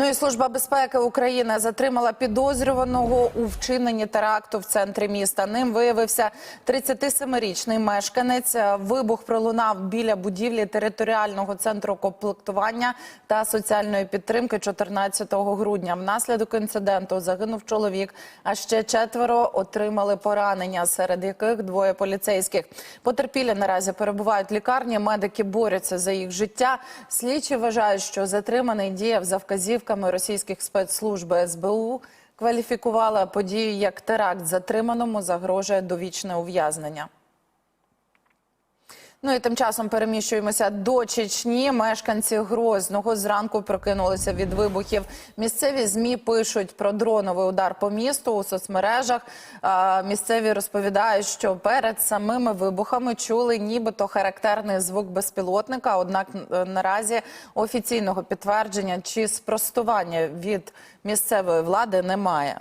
Ну і служба безпеки України затримала підозрюваного у вчиненні теракту в центрі міста. Ним виявився 37-річний мешканець. Вибух пролунав біля будівлі територіального центру комплектування та соціальної підтримки 14 грудня. Внаслідок інциденту загинув чоловік, а ще четверо отримали поранення, серед яких двоє поліцейських. Потерпілі наразі перебувають в лікарні. Медики борються за їх життя. Слідчі вважають, що затриманий діяв за вказівками російських спецслужб СБУ. Кваліфікувала подію як теракт. Затриманому загрожує довічне ув'язнення. Ну і тим часом переміщуємося до Чечні. Мешканці Грозного зранку прокинулися від вибухів. Місцеві змі пишуть про дроновий удар по місту у соцмережах. А, Місцеві розповідають, що перед самими вибухами чули нібито характерний звук безпілотника. Однак е, наразі офіційного підтвердження чи спростування від місцевої влади немає.